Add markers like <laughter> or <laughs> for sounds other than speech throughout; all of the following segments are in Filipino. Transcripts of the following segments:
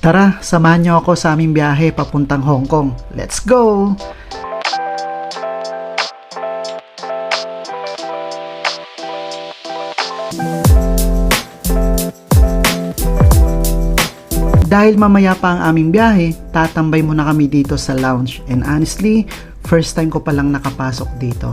Tara, samahan niyo ako sa aming biyahe papuntang Hong Kong. Let's go! Dahil mamaya pa ang aming biyahe, tatambay muna kami dito sa lounge. And honestly, first time ko palang nakapasok dito.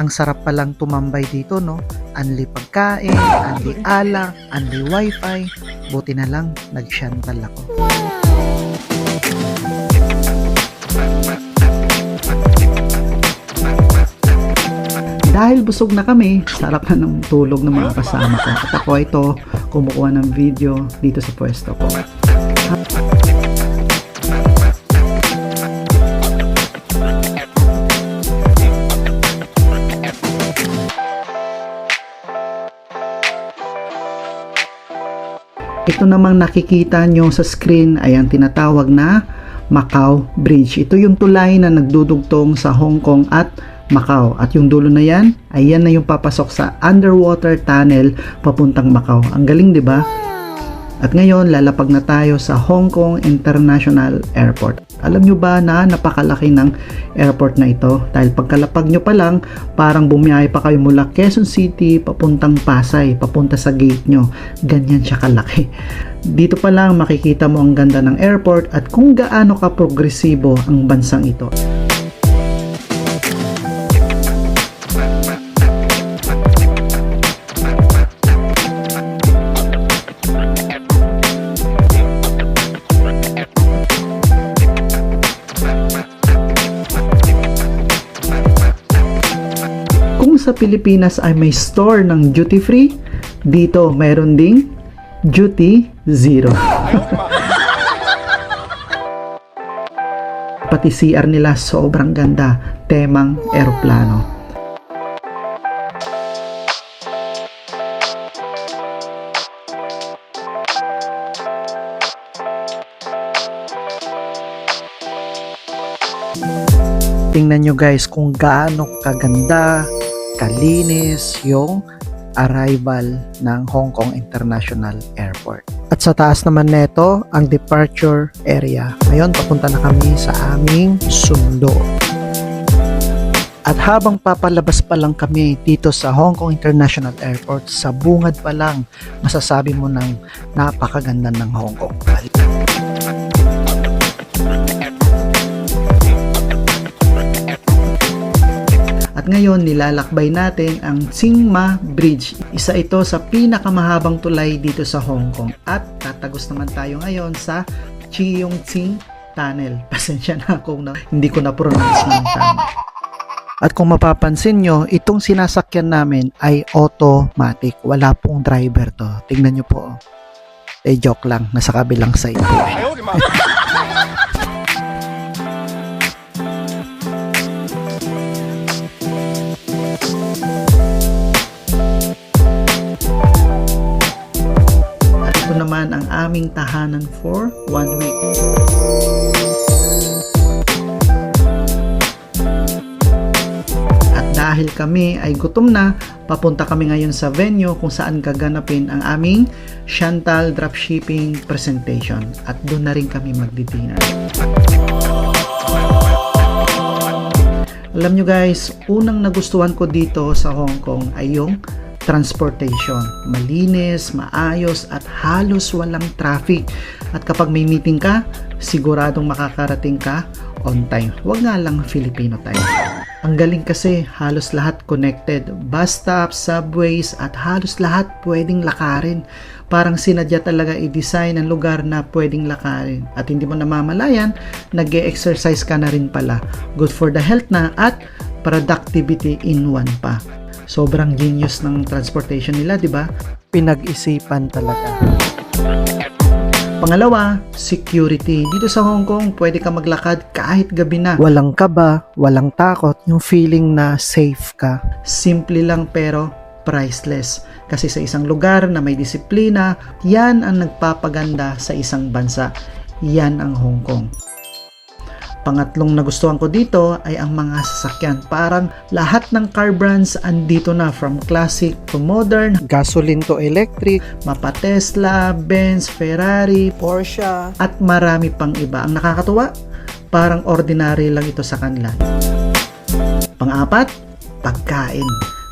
Ang sarap palang tumambay dito, no? Anli pagkain, anli alak, anli wifi. Buti na lang, nag-shantal ako. Dahil busog na kami, sarap na ng tulog ng mga kasama ko. At ako ito, kumukuha ng video dito sa pwesto ko. Ito namang nakikita nyo sa screen ay ang tinatawag na Macau Bridge. Ito yung tulay na nagdudugtong sa Hong Kong at Macau. At yung dulo na yan, ay yan na yung papasok sa underwater tunnel papuntang Macau. Ang galing, di ba? At ngayon, lalapag na tayo sa Hong Kong International Airport. Alam nyo ba na napakalaki ng airport na ito? Dahil pagkalapag nyo pa lang, parang bumiyahe pa kayo mula Quezon City papuntang Pasay, papunta sa gate nyo. Ganyan siya kalaki. Dito pa lang makikita mo ang ganda ng airport at kung gaano ka progresibo ang bansang ito. Sa Pilipinas ay may store ng duty free, dito mayroon ding duty zero. <laughs> Pati CR nila sobrang ganda, temang eroplano. Tingnan nyo guys kung gaano kaganda, kalinis yung arrival ng Hong Kong International Airport. At sa taas naman neto, ang departure area. Ngayon, papunta na kami sa aming sundo. At habang papalabas pa lang kami dito sa Hong Kong International Airport, sa bungad pa lang, masasabi mo ng napakaganda ng Hong Kong. At ngayon, nilalakbay natin ang Tsingma Bridge. Isa ito sa pinakamahabang tulay dito sa Hong Kong. At tatagos naman tayo ngayon sa Chiyongqing Tunnel. <laughs> Pasensya na kung na, hindi ko na-pronounce ng tama. At kung mapapansin nyo, itong sinasakyan namin ay automatic. Wala pong driver to. Tingnan nyo po. Eh, joke lang. Nasa kabilang side po. Aming tahanan for one week. At dahil kami ay gutom na, papunta kami ngayon sa venue kung saan gaganapin ang aming Chantal Dropshipping Presentation. At doon na rin kami magdi-dinner. Alam nyo guys, unang nagustuhan ko dito sa Hong Kong ay yung transportation. Malinis, maayos at halos walang traffic. At kapag may meeting ka, siguradong makakarating ka on time. Huwag nga lang Filipino time. Ang galing kasi halos lahat connected. Bus stops, subways at halos lahat pwedeng lakarin. Parang sinadya talaga i-design ang lugar na pwedeng lakarin. At hindi mo namamalayan, nag exercise ka na rin pala. Good for the health na at productivity in one pa. Sobrang genius ng transportation nila, di ba? Pinag-isipan talaga. Pangalawa, security. Dito sa Hong Kong, pwede ka maglakad kahit gabi na. Walang kaba, walang takot, yung feeling na safe ka. Simple lang pero priceless. Kasi sa isang lugar na may disiplina, yan ang nagpapaganda sa isang bansa. Yan ang Hong Kong. Pangatlong nagustuhan ko dito ay ang mga sasakyan. Parang lahat ng car brands andito na from classic to modern, gasoline to electric, mapa Tesla, Benz, Ferrari, Porsche. at marami pang iba. Ang nakakatuwa, parang ordinary lang ito sa kanila. Pang-apat, pagkain.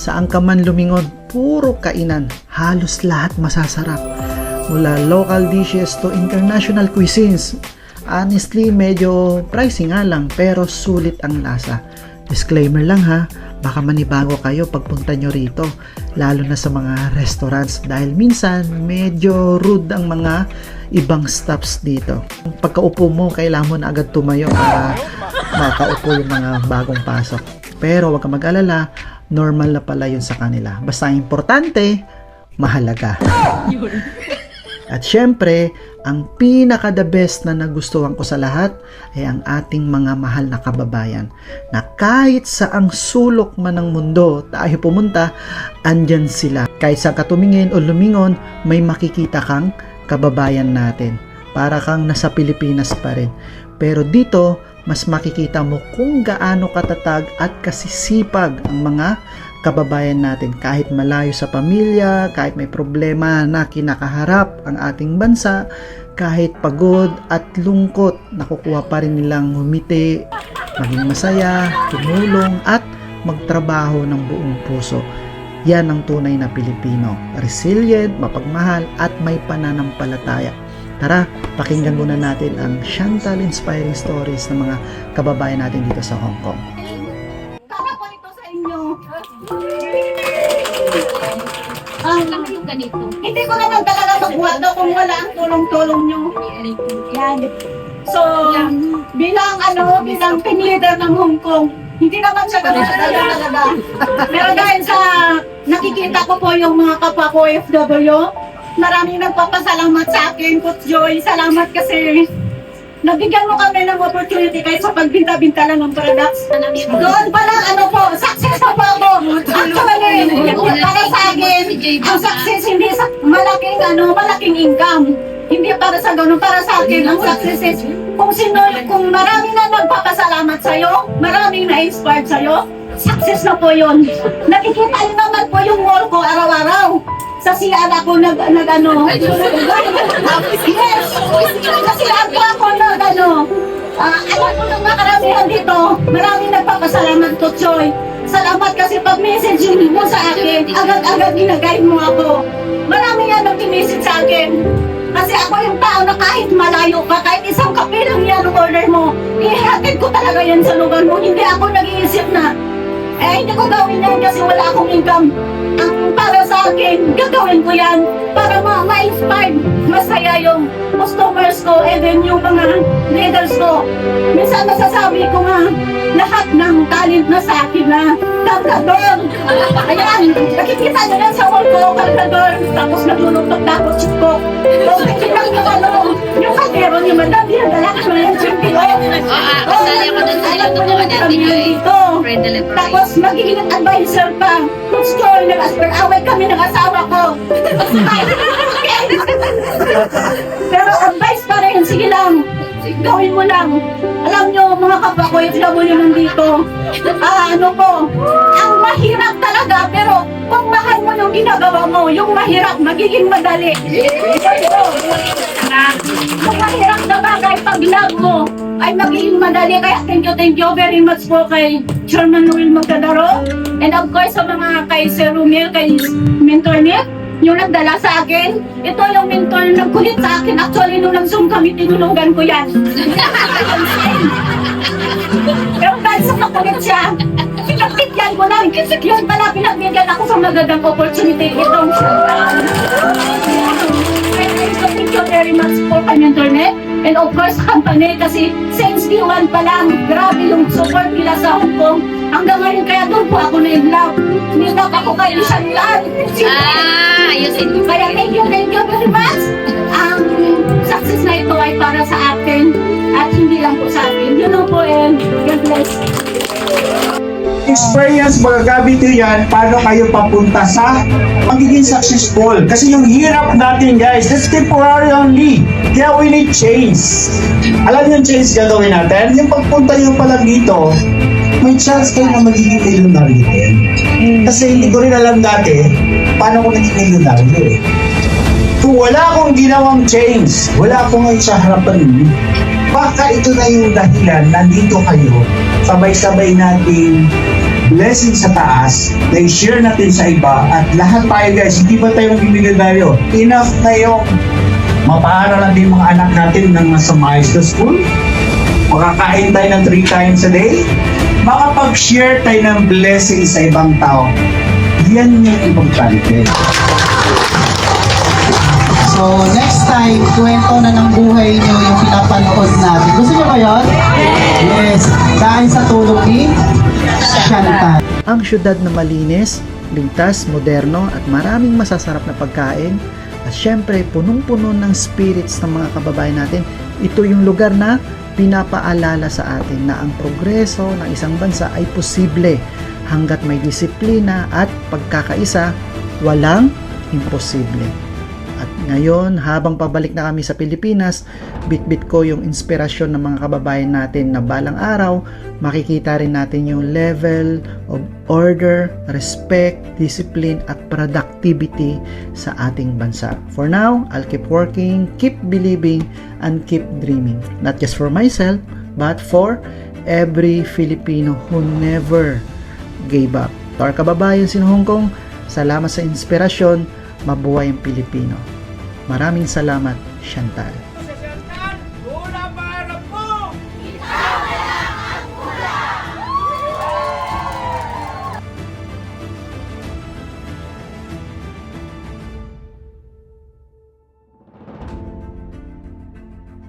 Saan ka man lumingon, puro kainan. Halos lahat masasarap. Mula local dishes to international cuisines. Honestly, medyo pricey nga lang pero sulit ang lasa. Disclaimer lang ha, baka manibago kayo pagpunta nyo rito, lalo na sa mga restaurants dahil minsan medyo rude ang mga ibang stops dito. Pagkaupo mo, kailangan mo na agad tumayo para makaupo yung mga bagong pasok. Pero wag ka mag-alala, normal na pala yun sa kanila. Basta importante, mahalaga. <laughs> At syempre, ang pinaka the best na nagustuhan ko sa lahat ay ang ating mga mahal na kababayan na kahit sa ang sulok man ng mundo tayo pumunta, andyan sila. Kahit sa katumingin o lumingon, may makikita kang kababayan natin. Para kang nasa Pilipinas pa rin. Pero dito, mas makikita mo kung gaano katatag at kasisipag ang mga kababayan natin kahit malayo sa pamilya, kahit may problema na kinakaharap ang ating bansa, kahit pagod at lungkot, nakukuha pa rin nilang humiti, maging masaya, tumulong at magtrabaho ng buong puso. Yan ang tunay na Pilipino. Resilient, mapagmahal at may pananampalataya. Tara, pakinggan muna natin ang Chantal Inspiring Stories ng mga kababayan natin dito sa Hong Kong. Inyo. Ang laki yung ganito. Hindi ko naman talaga magwado kung wala ang tulong-tulong nyo. Yan. So, bilang ano, bilang team leader ng Hong Kong, hindi naman siya ganun talaga talaga. Pero dahil sa nakikita ko po yung mga kapwa ko FW, maraming nagpapasalamat sa akin, Coach Joy. Salamat kasi nabigyan mo kami ng opportunity kahit sa pagbinta-binta lang ng products. Doon pa lang, ano po, success pa po ako. Actually, para sa akin, ang success hindi sa malaking, ano, malaking income. Hindi para sa ganun, para sa akin, ang success is kung sino, kung marami na nagpapasalamat sa'yo, maraming na-inspired sa'yo, success na po yun. Nakikita naman po yung wall ko araw-araw. Sa CR ako nag, nag ano, yes, sa CR ko ako nag ano, Ah, alam ko ng mga karamihan dito, maraming nagpapasalamat ko, Choy. Salamat kasi pag message mo sa akin, agad-agad ginagayad mo ako. Marami yan nag-message sa akin. Kasi ako yung tao na kahit malayo ka, kahit isang kape lang yan ang order mo, ihatid ko talaga yan sa lugar mo. Hindi ako nag-iisip na, eh hindi ko gawin yan kasi wala akong income. Ang para sa akin, gagawin ko yan para ma- ma-inspired, masaya yung customers ko then yung mga leaders ko. Minsan masasabi ko nga, lahat ng talent na sa akin na kalkador. Ayan, nakikita nyo lang sa wall ko, kalkador. Tapos naglulutok na ako chiko. Tapos nakikita nyo ano, yung kaldero ni Madam, dinadala ko na yung chimpi ko. Oo, kasali ako dun sa naman yan, kami video eh. Tapos magiging advisor pa. Coach ko, nag-asper away kami ng asawa ko. <laughs> <laughs> Pero advice pa rin, sige lang. Gawin mo lang. Alam nyo, mga kapwa ko, FW nandito. Ah, ano po, ang mahirap talaga, pero kung mahal mo yung ginagawa mo, yung mahirap, magiging madali. Yung mahirap na bagay, pag love mo, ay magiging madali. Kaya thank you, thank you very much po kay Chairman Noel Magdadaro. And of course, sa mga kay Sir Romel, kay Mentor Nick, yung nagdala sa akin. Ito yung mentor na nagkulit sa akin. Actually, nung nag-zoom kami, tinulungan ko yan. <laughs> Pero dahil sa kakulit siya, pinagbigyan ko. Kasi yun pala, pinagbigyan ako sa magandang opportunity. Itong Thank you very much Mentor Nick. And of course, company kasi since day one pa lang, grabe yung support nila sa Hong Kong. Hanggang ngayon, kaya doon po ako na-in-love. Nilove ako kay Shanlan. Ah, ayusin mo. Kaya thank you, thank you very much. Ang success na ito ay para sa atin at hindi lang po sa akin. Yun lang po and God bless. Experience magagabi ko yan paano kayo papunta sa magiging successful. Kasi yung hirap natin guys, that's temporary only. Kaya we need change. Alam niyo yung change gagawin natin? Yung pagpunta niyo pa lang dito, may chance kayo na magiging milyonaryo din. Kasi hindi ko rin alam dati paano ko naging milyonaryo eh. Kung wala akong ginawang change, wala akong ngayon sa harapan ninyo. Baka ito na yung dahilan, nandito kayo, sabay-sabay natin blessing sa taas, na i-share natin sa iba, at lahat tayo guys, hindi ba tayo magmilyonaryo? Enough na yung mapaaral natin yung mga anak natin ng nasa maayos na school, makakain tayo ng three times a day, makapag-share tayo ng blessing sa ibang tao. Yan yung importante. So, next time, kwento na ng buhay nyo yung pinapanood natin. Gusto nyo ba yun? Yes. Dahil sa tulong ni Chantal. Ang syudad na malinis, ligtas, moderno at maraming masasarap na pagkain at syempre punong-puno ng spirits ng mga kababayan natin. Ito yung lugar na pinapaalala sa atin na ang progreso ng isang bansa ay posible hanggat may disiplina at pagkakaisa, walang imposible. Ngayon, habang pabalik na kami sa Pilipinas, bit-bit ko yung inspirasyon ng mga kababayan natin na balang araw, makikita rin natin yung level of order, respect, discipline, at productivity sa ating bansa. For now, I'll keep working, keep believing, and keep dreaming. Not just for myself, but for every Filipino who never gave up. To our kababayan sa Hong Kong, salamat sa inspirasyon, mabuhay ang Pilipino. Maraming salamat, Chantal.